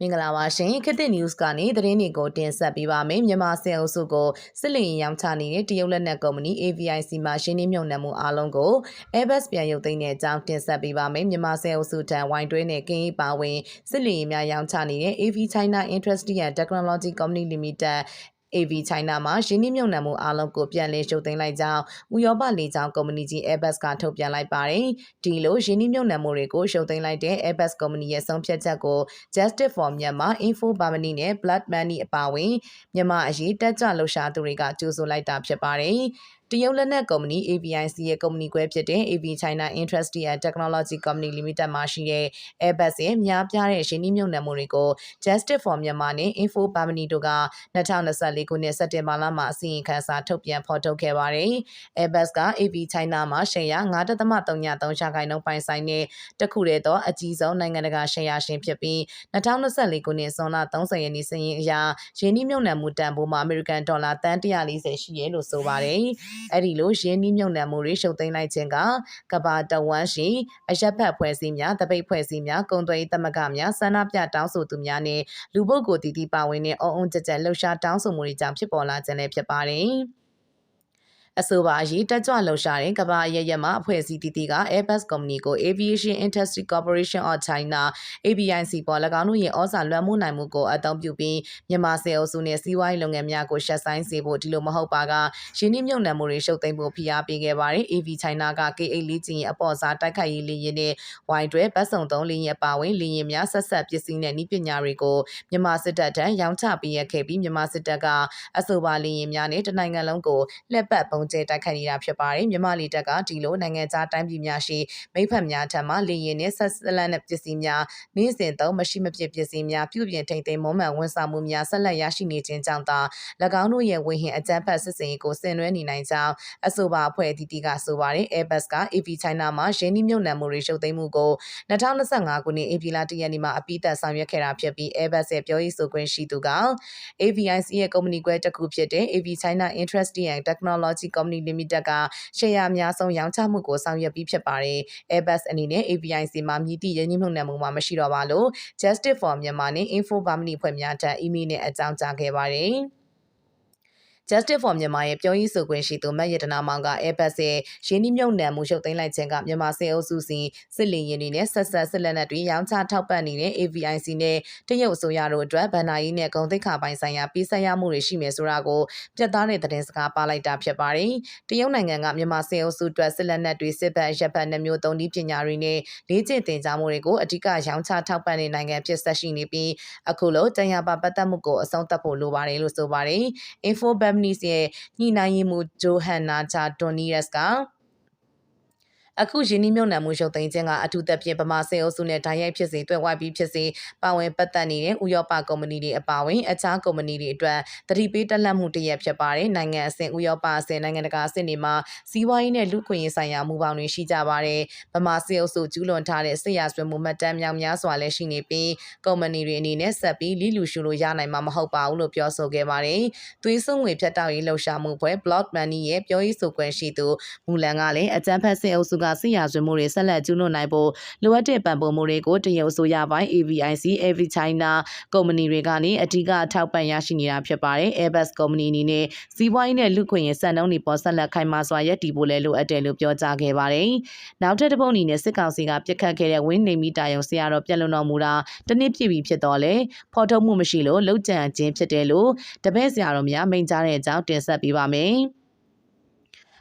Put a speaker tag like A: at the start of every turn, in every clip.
A: မင်္ဂလာပါရှင်ခေတ်သစ် news ကနေသတင်းတွေကိုတင်ဆက်ပေးပါမယ်မြန်မာစစ်အုပ်စုကိုစစ်လင်ရင်ရောင်းချနေတဲ့တရုတ်လက်နက်ကုမ္ပဏီ AVIC မှရှင်းနှင်းမြုံနှံမှုအားလုံးကို Airbus ပြန်ရုပ်သိမ်းတဲ့အကြောင်းတင်ဆက်ပေးပါမယ်မြန်မာစစ်အုပ်စုထံဝိုင်းတွဲနဲ့ကင်းရေးပါဝင်စစ်လင်ရင်များရောင်းချနေတဲ့ AV China Industry and Technology Company Limited AV China မှာရင်းနှီးမြှုပ်နှံမှုအားလုံးကိုပြန်လည်ရှုပ်သိမ်းလိုက်ကြောင်းဥရောပလေကြောင်းကုမ္ပဏီကြီး Airbus ကထုတ်ပြန်လိုက်ပါတယ်။ဒီလိုရင်းနှီးမြှုပ်နှံမှုတွေကိုရှုပ်သိမ်းလိုက်တဲ့ Airbus ကုမ္ပဏီရဲ့ဆုံးဖြတ်ချက်ကို Justice for Myanmar Info Germany နဲ့ Blood Money အပါအဝင်မြန်မာအရေးတက်ကြလှုပ်ရှားသူတွေကကြိုးဆိုလိုက်တာဖြစ်ပါတယ်။ တရုတ်လက်နက်ကုမ္ပဏီ AVIC ရဲ့ကုမ္ပဏီခွဲဖြစ်တဲ့ AV China Industry and Technology Company Limited မှာရှိတဲ့ Airbus ရဲ့များပြားတဲ့ရင်းနှီးမြှုပ်နှံမှုတွေကို Justice for Myanmar နဲ့ Info Germany တို့က2024ခုနှစ်စက်တင်ဘာလမှာအစီရင်ခံစာထုတ်ပြန်ဖော်ထုတ်ခဲ့ပါတယ်။ Airbus က AV China မှာရှယ်ယာ9.33ရာခိုင်နှုန်းပိုင်ဆိုင်တဲ့တခုတည်းသောအကြီးဆုံးနိုင်ငံတကာရှယ်ယာရှင်ဖြစ်ပြီး2024ခုနှစ်ဇွန်လ30ရက်နေ့စရင်အရရင်းနှီးမြှုပ်နှံမှုတန်ဖိုးမှာအမေရိကန်ဒေါ်လာတန်140ရှိရလို့ဆိုပါတယ်။အဲ့ဒီလိုရင်းနှီးမြှုပ်နှံမှုတွေရှုပ်သိမ်းလိုက်ခြင်းကကဘာတဝမ်းရှိအရက်ဖက်ဖွဲ့စည်းများတပိတ်ဖွဲ့စည်းများကုန်သွယ်ရေးသမဂ္ဂများဆန္ဒပြတောင်းဆိုသူများနဲ့လူပုဂ္ဂိုလ်တည်တည်ပါဝင်တဲ့အုံအုံကြက်ကြက်လှုပ်ရှားတောင်းဆိုမှုတွေကြောင့်ဖြစ်ပေါ်လာခြင်းလည်းဖြစ်ပါတယ်။ အဆိုပါရေးတက်ကြွလှုပ်ရှားတဲ့ကမ္ဘာရရမှအဖွဲ့အစည်းတီတီက Airbus Company ကို Aviation Industry Corporation of China ABIC ပေါ်၎င်းတို့ရဲ့ဩဇာလွှမ်းမိုးနိုင်မှုကိုအသုံးပြုပြီးမြန်မာစေအုပ်စုနဲ့စီးပွားရေးလုပ်ငန်းများကိုရှက်ဆိုင်စေဖို့ဒီလိုမဟုတ်ပါကရင်းနှီးမြှုပ်နှံမှုတွေရှုပ်သိမ်းဖို့ဖိအားပေးခဲ့ပါတယ် AV China က K8 လေးကျင်းရဲ့အပေါ်စားတိုက်ခိုက်ရေးလေယာဉ်နဲ့ဝိုင်းတွဲဗတ်စုံသုံးလေယာဉ်ပါဝင်လေယာဉ်များဆက်ဆက်ပစ္စည်းနဲ့ဤပညာတွေကိုမြန်မာစစ်တပ်ထံရောင်းချပေးရခဲ့ပြီးမြန်မာစစ်တပ်ကအဆိုပါလေယာဉ်များနဲ့တနိုင်ငံလုံးကိုလက်ပတ်ပုံကျဲတိုက်ခိုက်နေတာဖြစ်ပါတယ်မြန်မာလီတပ်ကဒီလိုနိုင်ငံခြားတိုင်းပြည်များရှိမိဖက်များထံမှလေရင်နဲ့ဆက်လက်နဲ့ပစ္စည်းများနေ့စဉ်သုံးမရှိမဖြစ်ပစ္စည်းများပြုပြင်ထိန်သိမ်းမွမ်းမံဝန်ဆောင်မှုများဆက်လက်ရရှိနေခြင်းကြောင့်သာ၎င်းတို့ရဲ့ဝေဟင်အကြမ်းဖက်စစ်စင်ရေးကိုဆင်နွှဲနေနိုင်ကြောင်းအဆိုပါအဖွဲ့အသီးတီကဆိုပါတယ် Airbus က AV China မှာရင်းနှီးမြှုပ်နှံမှုတွေရှုပ်သိမ်းမှုကို2025ခုနှစ်ဧပြီလ1ရက်နေ့မှာအပိသက်ဆောင်ရွက်ခဲ့တာဖြစ်ပြီး Airbus ရဲ့ပြောရေးဆိုခွင့်ရှိသူက AVIC ရဲ့ကုမ္ပဏီကွဲတစ်ခုဖြစ်တဲ့ AV China Industry and Technology Company Limited ကရှယ်ယာအများဆုံးရောင်းချမှုကိုဆောင်ရွက်ပြီးဖြစ်ပါတယ်။ Airbus အနေနဲ့ AVIC မှာမြည်သည့်ရင်းနှီးမြှုပ်နှံမှုမှာမရှိတော့ပါလို့ Justice for Myanmar နဲ့ Info Germany ဖွဲ့များထံအီးမေးလ်နဲ့အကြောင်းကြားခဲ့ပါတယ်။ Justice for Myanmar ရဲ့ပြောရေးဆိုခွင့်ရှိသူမတ်ရတနာမောင်က Airbus ရဲ့ရင်းနှီးမြှုပ်နှံမှုရှုပ်သိမ်းလိုက်ခြင်းကမြန်မာစစ်အုပ်စုစီစစ်လင်ရင်တွေနဲ့ဆက်ဆက်စစ်လက်နက်တွေရောင်းချထောက်ပံ့နေတဲ့ AVIC နဲ့တရုတ်အစိုးရတို့အတွက်ဗန်နာယီနဲ့ဂုံသိက္ခာပိုင်ဆိုင်ရာပေးဆက်ရမှုတွေရှိမယ်ဆိုတာကိုပြတ်သားတဲ့သတင်းစကားပါလိုက်တာဖြစ်ပါတယ်။တရုတ်နိုင်ငံကမြန်မာစစ်အုပ်စုအတွက်စစ်လက်နက်တွေစစ်ဘက်ရပ်ဘက်နှမျိုးသုံးဒီပညာတွေနဲ့လေ့ကျင့်သင်ကြားမှုတွေကိုအဓိကရောင်းချထောက်ပံ့တဲ့နိုင်ငံဖြစ်ဆက်ရှိနေပြီးအခုလိုတန်ရာပါပတ်သက်မှုကိုအဆုံးသတ်ဖို့လိုပါတယ်လို့ဆိုပါတယ်။ Info Bamnis ရဲ့ညှိနှိုင်းရေးမှူးဂျိုဟန်နာချာဒွန်နီရက်စ်က အခုယင်းနှမြုံနှံမှုရုပ်သိမ်းခြင်းကအထူးသဖြင့်ဗမာစေအုပ်စုနဲ့ဓာတ်ရိုက်ဖြစ်စေတွဲဝိုက်ပြီးဖြစ်စေပါဝင်ပတ်သက်နေတဲ့ဥရောပကုမ္ပဏီတွေအပါအဝင်အခြားကုမ္ပဏီတွေအတွက်တတိပေးတက်လက်မှုတရက်ဖြစ်ပါတယ်နိုင်ငံအဆင့်ဥရောပအဆင့်နိုင်ငံတကာအဆင့်တွေမှာစီးပွားရေးနဲ့လူခွင့်ရေးဆိုင်ရာမူပေါင်းတွေရှိကြပါတယ်ဗမာစေအုပ်စုကျူးလွန်ထားတဲ့စစ်ရာဇဝတ်မှုမှတ်တမ်းများများစွာလည်းရှိနေပြီးကုမ္ပဏီတွေအနေနဲ့ဆက်ပြီးလိလူရှုလို့ရနိုင်မှာမဟုတ်ပါဘူးလို့ပြောဆိုခဲ့ပါတယ်သွေးစွန်းငွေဖြတ်တောက်ရေးလှုပ်ရှားမှုဖွဲ့ Block Money ရဲ့ပြောရေးဆိုခွင့်ရှိသူမူလန်ကလည်းအကြမ်းဖက်စစ်အုပ်စုကစစ်ရာဇဝတ်မှုတွေဆက်လက်ကျူးလွန်နိုင်ဖို့လိုအပ်တဲ့ပံ့ပိုးမှုတွေကိုတရုတ်အစိုးရပိုင်း AVIC, AV China ကုမ္ပဏီတွေကနေအဓိကအထောက်ပံ့ရရှိနေတာဖြစ်ပါတယ်။ Airbus ကုမ္ပဏီအနေနဲ့စီးပွားရေးနဲ့လူခွင့်ရေးစံနှုန်းတွေပေါ်ဆက်လက်ခိုင်မာစွာရပ်တည်ဖို့လည်းလိုအပ်တယ်လို့ပြောကြားခဲ့ပါတယ်။နောက်ထပ်တစ်ပုဒ်အနေနဲ့စစ်ကောင်စီကပြစ်ခတ်ခဲ့တဲ့ဝင်းနေမီတာယုံဆရာတော်ပြက်လွန်တော်မူတာတနည်းပြည့်ပြီဖြစ်တော့လေဖော်ထုတ်မှုမရှိလို့လှုပ်ကြံခြင်းဖြစ်တယ်လို့တပည့်ဆရာတော်များမိန့်ကြားတဲ့အကြောင်းတင်ဆက်ပေးပါမယ်။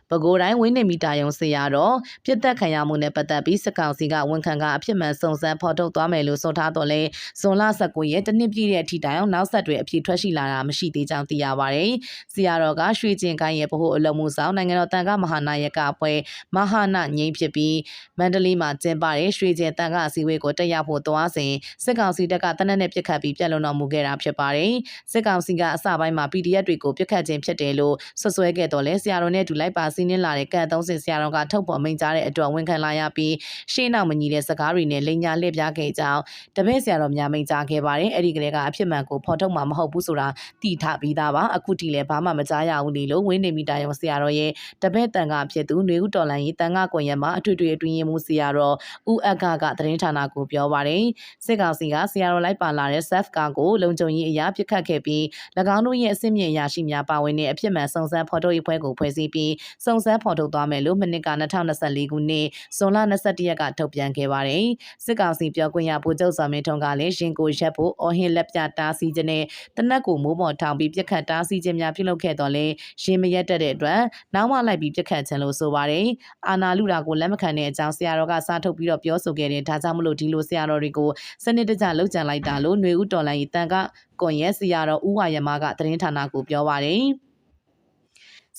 A: ပဲခူးတိုင်းဝင်းနေမီတာယုံဆရာတော်ပြစ်သက်ခံရမှုနဲ့ပတ်သက်ပြီးစစ်ကောင်စီကဝန်ခံကအဖြစ်မှန်စုံစမ်းဖော်ထုတ်သွားမယ်လို့ဆိုထားတော့လဲဇွန်လ19ရက်တနစ်ပြည့်တဲ့အထိတိုင်အောင်နောက်ဆက်တွဲအဖြစ်ထွက်ရှိလာတာမရှိသေးကြောင်းသိရပါတယ်။ဆရာတော်ကရွှေကျင်ကိုင်းရဲ့ဗဟိုအလုံးမှုဆောင်နိုင်ငံတော်တန်ခါမဟာနာယကအဖွဲ့မဟာနာငိမ့်ဖြစ်ပြီးမန္တလေးမှာကျင်းပတဲ့ရွှေကျင်တန်ခါအစည်းအဝေးကိုတက်ရောက်ဖို့သွားစဉ်စစ်ကောင်စီတပ်ကတနက်နဲ့ပြစ်ခတ်ပြီးပြက်လွန်တော်မူခဲ့တာဖြစ်ပါတယ်။စစ်ကောင်စီကအစပိုင်းမှာ PDF တွေကိုပြစ်ခတ်ခြင်းဖြစ်တယ်လို့ဆွဆွဲခဲ့တော့လဲဆရာတော်နဲ့ဒူလိုက်ပါစီးနင်းလာတဲ့ကန့်သုံးစင်ဆရာတော်ကထုတ်ပေါ်မိန့်ကြားတဲ့အတွက်ဝန်ခံလာရပြီးရှေ့နောက်မညီတဲ့စကားတွေနဲ့လိန်ညာလှည့်ပြားခဲ့ကြောင်းတပည့်ဆရာတော်များမိန့်ကြားခဲ့ပါတယ်အဲ့ဒီကလေးကအဖြစ်မှန်ကိုဖော်ထုတ်မှာမဟုတ်ဘူးဆိုတာသိထားပြီးသားပါအခုထိလည်းဘာမှမကြားရဘူးလေလို့ဝင်းနေမိတာရောဆရာတော်ရဲ့တပည့်တန်ကဖြစ်သူຫນွေဦးတော်လန်ရေးတန်ကကွန်ရက်မှာအထွေထွေအတွင်းရင်မှုဆရာတော်ဦးအက္ခကသတင်းဌာနကိုပြောပါတယ်စစ်ကောင်စီကဆရာတော်လိုက်ပါလာတဲ့ SAF ကားကိုလုံခြုံရေးအရာပြစ်ခတ်ခဲ့ပြီး၎င်းတို့ရဲ့အစစ်မြင့်ရရှိများပါဝင်တဲ့အဖြစ်မှန်စုံစမ်းဖော်ထုတ်ရေးဖွဲ့ကိုဖွဲ့စည်းပြီးစုံစမ်းဖော်ထုတ်သွားမယ်လို့မနစ်က2024ခုနှစ်ဇွန်လ22ရက်ကထုတ်ပြန်ခဲ့ပါတယ်စစ်ကောင်စီပြောခွင့်ရဗိုလ်ချုပ်စောမင်းထွန်းကလည်းရင်ကိုရက်ဖို့အော်ဟင်လက်ပြတားဆီးခြင်းနဲ့တနက်ကိုမိုးပေါ်ထောင်ပြီးပြစ်ခတ်တားဆီးခြင်းများပြုလုပ်ခဲ့တော့လဲရင်မရက်တက်တဲ့အတွက်နောက်မှလိုက်ပြီးပြစ်ခတ်ခြင်းလို့ဆိုပါတယ်အာနာလူတာကိုလက်မခံတဲ့အကြောင်းဆရာတော်ကစားထုတ်ပြီးတော့ပြောဆိုခဲ့တယ်ဒါကြောင့်မလို့ဒီလိုဆရာတော်တွေကိုစနစ်တကျလှုပ်ကြံလိုက်တာလို့ຫນွေဦးတော်လိုင်းတန်ကကွန်ရက်ဆရာတော်ဦးဝါယမကသတင်းဌာနကိုပြောပါတယ်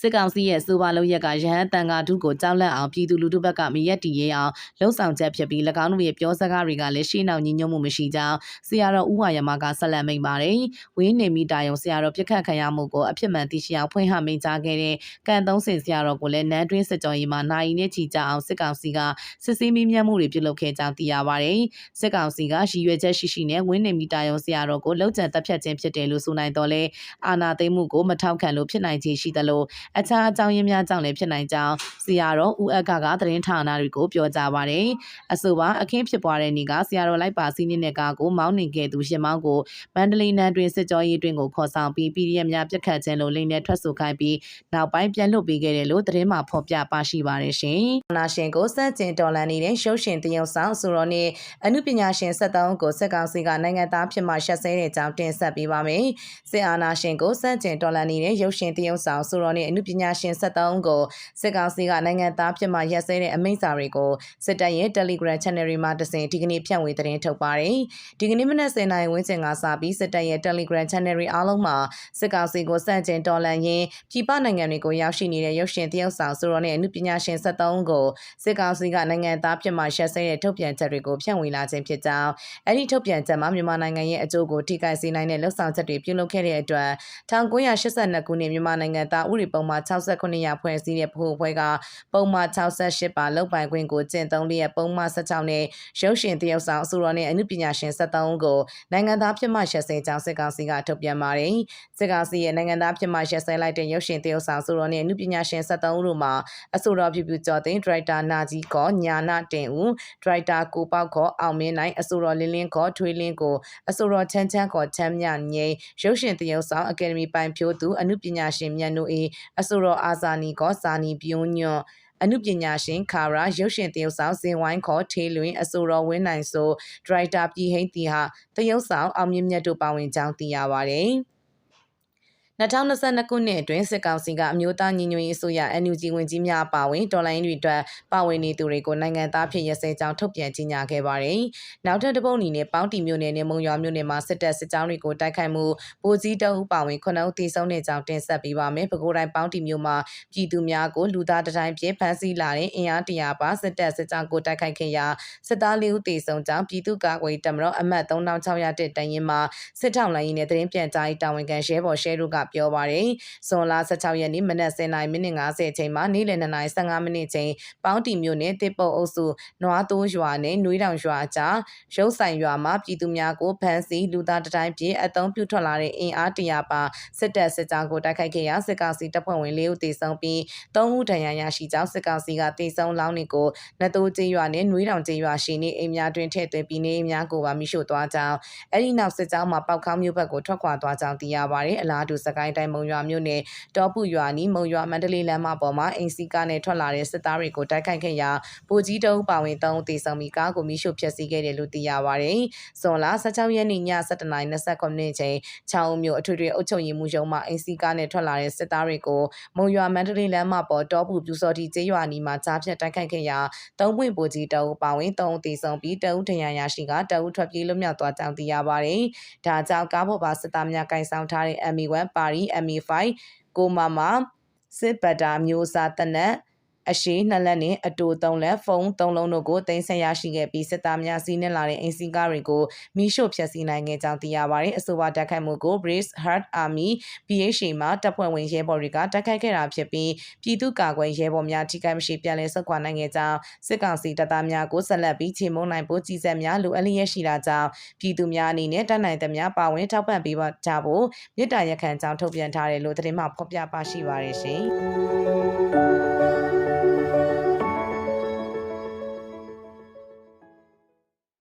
A: စစ်ကောင်စီရဲ့စိုးပါလုံးရက်ကရဟန်းတန်ဃာထုကိုကြောက်လန့်အောင်ပြည်သူလူထုဘက်ကမရက်တီရဲအောင်လှုံ့ဆော်ချက်ဖြစ်ပြီး၎င်းတို့ရဲ့ပြောစကားတွေကလည်းရှေ့နောက်ညီညွတ်မှုမရှိကြောင်းဆရာတော်ဦးဝါယမကဆက်လက်မိန့်ပါတယ်။ဝင်းနေမိတာယုံဆရာတော်ပြစ်ခတ်ခံရမှုကိုအဖြစ်မှန်သိရှိအောင်ဖွင့်ဟမိန့်ကြားခဲ့တဲ့ကံသုံးစင်ဆရာတော်ကိုလည်းနန်းတွင်းစစ်ကြောရေးမှာနိုင်နဲ့ချီကြအောင်စစ်ကောင်စီကစစ်ဆေးမိမြတ်မှုတွေပြုလုပ်ခဲ့ကြောင်းသိရပါတယ်။စစ်ကောင်စီကရည်ရွယ်ချက်ရှိရှိနဲ့ဝင်းနေမိတာယုံဆရာတော်ကိုလှုပ်ကြံတပ်ဖြတ်ခြင်းဖြစ်တယ်လို့ဆိုနိုင်တော့လဲအာနာသိမ့်မှုကိုမထောက်ခံလို့ဖြစ်နိုင်ခြေရှိသလိုအခြားအကြောင်းရင်းများကြောင့်လည်းဖြစ်နိုင်ကြောင်းဆရာတော်ဦးအက္ခကသတင်းဌာနတွေကိုပြောကြားပါတယ်။အဆိုပါအခင်းဖြစ်ပွားတဲ့နေ့ကဆရာတော်လိုက်ပါစီးနေတဲ့ကားကိုမောင်းနှင်ခဲ့သူရှင်မောင်းကိုမန္တလေးနန်းတွင်စစ်ကြောရေးတွင်ကိုခေါ်ဆောင်ပြီး PDF များပြစ်ခတ်ခြင်းလို့လိမ့်နဲ့ထွက်ဆိုခိုင်းပြီးနောက်ပိုင်းပြန်လွတ်ပေးခဲ့တယ်လို့သတင်းမှာဖော်ပြပါရှိပါတယ်ရှင်။နာရှင်ကိုစန့်ကျင်တော်လန်နေတဲ့ရုပ်ရှင်တရုံဆောင်ဆိုတော်နဲ့အမှုပညာရှင်73ကိုစစ်ကောင်စီကနိုင်ငံသားဖြစ်မှရှက်ဆဲတဲ့အကြောင်းတင်ဆက်ပေးပါမယ်။စစ်အာဏာရှင်ကိုစန့်ကျင်တော်လန်နေတဲ့ရုပ်ရှင်တရုံဆောင်ဆိုတော်နဲ့အမှုပညာရှင်73ကိုစစ်ကောင်စီကနိုင်ငံသားဖြစ်မှရက်စဲတဲ့အမိန့်စာတွေကိုစစ်တပ်ရဲ့ Telegram Channel တွေမှာတစင်ဒီကနေ့ဖြန့်ဝေသတင်းထုတ်ပါတယ်။ဒီကနေ့မနက်10:00နာရီဝန်းကျင်ကစပြီးစစ်တပ်ရဲ့ Telegram Channel တွေအားလုံးမှာစစ်ကောင်စီကိုစန့်ကျင်တော်လှန်ရင်းပြည်ပနိုင်ငံတွေကိုရောက်ရှိနေတဲ့ရုပ်ရှင်တရုပ်ဆောင်ဆိုတော်နဲ့အမှုပညာရှင်73ကိုစစ်ကောင်စီကနိုင်ငံသားဖြစ်မှရက်စဲတဲ့ထုတ်ပြန်ချက်တွေကိုဖြန့်ဝေလာခြင်းဖြစ်ကြောင်းအဲ့ဒီထုတ်ပြန်ချက်မှာမြန်မာနိုင်ငံရဲ့အကျိုးကိုထိခိုက်စေနိုင်တဲ့လှုပ်ဆောင်ချက်တွေပြုလုပ်ခဲ့တဲ့အတွက်1982ခုနှစ်မြန်မာနိုင်ငံသားဥပဒေပုံမှာ69ရာဖွဲ့စည်းတဲ့ဖို့ဖွဲ့ကပုံမှန်68ပါလောက်ပိုင်ခွင့်ကိုကျင့်သုံးလျက်ပုံမှန်16နဲ့ရုပ်ရှင်တရုပ်ဆောင်အဆိုတော်နဲ့အမှုပညာရှင်73ကိုနိုင်ငံသားဖြစ်မှရှက်စဲကြောင်းစစ်ကောင်စီကထုတ်ပြန်ပါတယ်။စစ်ကောင်စီရဲ့နိုင်ငံသားဖြစ်မှရှက်စဲလိုက်တဲ့ရုပ်ရှင်တရုပ်ဆောင်အဆိုတော်နဲ့အမှုပညာရှင်73တို့မှာအဆိုတော်ဖြစ်ပြကျော်သိန်းဒရိုက်တာနာကြီးကောညာနာတင်ဦးဒရိုက်တာကိုပေါက်ခေါ်အောင်မင်းနိုင်အဆိုတော်လင်းလင်းခေါ်ထွေးလင်းကိုအဆိုတော်ချမ်းချမ်းခေါ်ချမ်းမြငိမ့်ရုပ်ရှင်တရုပ်ဆောင်အကယ်ဒမီပိုင်ဖြိုးသူအမှုပညာရှင်မြတ်နိုးအေးအဆိုတော်အာဇာနီကောစာနီပြုံးညွန့်အနုပညာရှင်ခါရာရုပ်ရှင်တရုပ်ဆောင်ဇင်ဝိုင်းခေါ်ထေးလွင်အဆိုတော်ဝင်းနိုင်ဆိုဒရိုက်တာပြည်ဟိန်းတီဟာတရုပ်ဆောင်အောင်မြင့်မြတ်တို့ပါဝင်ကြောင်းသိရပါတယ်။ 2022ခုနှစ်အတွင်းစစ်ကောင်စီကအမျိုးသားညီညွတ်ရေးအစိုးရ NUG ဝင်ကြီးများပါဝင်တော်လိုင်းတွေအတွက်ပါဝင်နေသူတွေကိုနိုင်ငံသားဖြစ်ရစဲကြောင်းထုတ်ပြန်ကြေညာခဲ့ပါတယ်။နောက်ထပ်တစ်ပုတ်အနေနဲ့ပေါင်းတီမြို့နယ်နဲ့မုံရွာမြို့နယ်မှာစစ်တပ်စစ်ကြောင်းတွေကိုတိုက်ခိုက်မှုဗိုလ်ကြီးတအုပ်ပါဝင်ခုနှစ်ဦးသေဆုံးတဲ့ကြောင်းတင်ဆက်ပေးပါမယ်။ပဲခူးတိုင်းပေါင်းတီမြို့မှာပြည်သူများကိုလူသားတတိုင်းပြဖမ်းဆီးလာတဲ့အင်အားတရာပါစစ်တပ်စစ်ကြောင်းကိုတိုက်ခိုက်ခဲ့ရာစစ်သားလေးဦးသေဆုံးကြောင်းပြည်သူ့ကာကွယ်တပ်မတော်အမှတ်3600တရင်မှာစစ်ထောက်လိုင်းနဲ့သတင်းပြန်ကြားရေးတာဝန်ခံရဲဘော်ရှဲတို့ကပြောပါတယ်။ဇွန်လ16ရက်နေ့မနက်10:50မိနစ်50အချိန်မှာနေ့လယ်2:15မိနစ်ချိန်ပေါင်းတီမြို့နယ်တစ်ပုတ်အုပ်စုနွားတိုးရွာနဲ့နွေးတောင်ရွာကြားရုပ်ဆိုင်ရွာမှာပြည်သူများကိုဖမ်းဆီးလူသားတတိုင်းပြေအသုံးပြုထွက်လာတဲ့အင်အားတရာပါစစ်တပ်စစ်ကြောင်းကိုတိုက်ခိုက်ခဲ့ရာစစ်ကောင်စီတပ်ဖွဲ့ဝင်၄ဦးသေဆုံးပြီး၃ဦးဒဏ်ရာရရှိကြောင်းစစ်ကောင်စီကသေဆုံးလောင်းတွေကိုနတိုးကျေးရွာနဲ့နွေးတောင်ကျေးရွာရှိနေအိမ်များတွင်ထည့်သွင်းပြီးနေအိမ်များကိုပါမိရှို့သွားကြောင်းအဲ့ဒီနောက်စစ်ကြောင်းမှာပောက်ခေါင်းမြို့ဘက်ကိုထွက်ခွာသွားကြောင်းသိရပါတယ်အလားတူစကိုင်းတိုင်းမုံရွာမြို့နယ်တောပုရွာနီးမုံရွာမန္တလေးလမ်းမပေါ်မှာအင်စီကားနဲ့ထွက်လာတဲ့စစ်သားတွေကိုတိုက်ခိုက်ခဲ့ရာဗိုလ်ကြီးတုံးပါဝင်၃ဦးသေဆုံးပြီးကားကိုမိရှို့ဖျက်ဆီးခဲ့တယ်လို့သိရပါတယ်။ဇွန်လ16ရက်နေ့ည7:29မိနစ်ချိန်ချောင်းမြို့အထွေထွေအုပ်ချုပ်ရေးမှူးရုံးမှအင်စီကားနဲ့ထွက်လာတဲ့စစ်သားတွေကိုမုံရွာမန္တလေးလမ်းမပေါ်တောပုပြူစော်တီကျေးရွာနီးမှာကြားဖြတ်တိုက်ခိုက်ခဲ့ရာသုံးပွင့်ဗိုလ်ကြီးတုံးပါဝင်၃ဦးသေဆုံးပြီးတအုပ်ထရန်ရရှိကတအုပ်ထွက်ပြေးလွတ်မြောက်သွားကြောင်းသိရပါတယ်။ဒါကြောင့်ကားပေါ်ပါစစ်သားများကင်ဆောင်ထားတဲ့ ME1 ပါရီ ME5 ကိုမာမာစစ်ဘတ်တာမျိုးစားတနက် အရှိနှစ်လက်နဲ့အတူသုံးလက်ဖုန်းသုံးလုံးတို့ကိုတင်ဆက်ရရှိခဲ့ပြီးစစ်သားများစီးနှင်လာတဲ့အင်စီကားတွေကိုမိရှို့ဖျက်ဆီးနိုင်ခဲ့ကြောင်းသိရပါတယ်အဆိုပါတိုက်ခိုက်မှုကို British Heart Army BHA မှတပ်ဖွဲ့ဝင်ရဲဘော်တွေကတိုက်ခိုက်ခဲ့တာဖြစ်ပြီးပြည်သူ့ကာကွယ်ရဲဘော်များထိခိုက်မရှိပြန်လည်ဆုတ်ခွာနိုင်ခဲ့ကြောင်းစစ်ကောင်စီတပ်သားများကိုဆက်လက်ပြီးချေမှုန်းနိုင်ဖို့ကြီးစက်များလိုအပ်လျက်ရှိတာကြောင့်ပြည်သူများအနေနဲ့တပ်နိုင်သမျှပါဝင်ထောက်ပံ့ပေးပါကြဖို့မြစ်တာရက်ခံကြောင်းထုတ်ပြန်ထားတယ်လို့သတင်းမှဖော်ပြပါရှိပါရရှင်